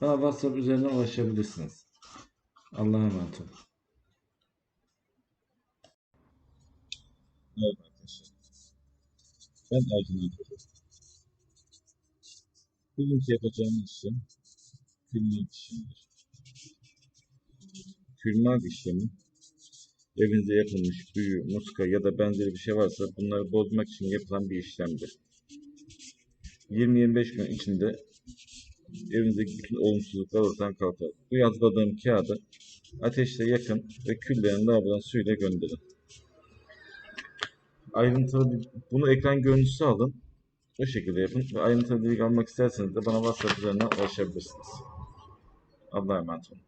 bana WhatsApp üzerinden ulaşabilirsiniz. Allah'a emanet olun. Merhaba arkadaşlar. Ben Ercüment Hoca. Bugünkü yapacağımız işlem külmak işlemidir. Külmak işlemi evinizde yapılmış büyü, muska ya da benzeri bir şey varsa bunları bozmak için yapılan bir işlemdir. 20-25 gün içinde evinizdeki bütün olumsuzluklar ortadan kalkar. Bu yazmadığım kağıdı ateşle yakın ve küllerini lavabodan suyla gönderin. Ayrıntılı bunu ekran görüntüsü alın. O şekilde yapın. Ve ayrıntılı bilgi almak isterseniz de bana WhatsApp üzerinden ulaşabilirsiniz. Allah'a emanet olun.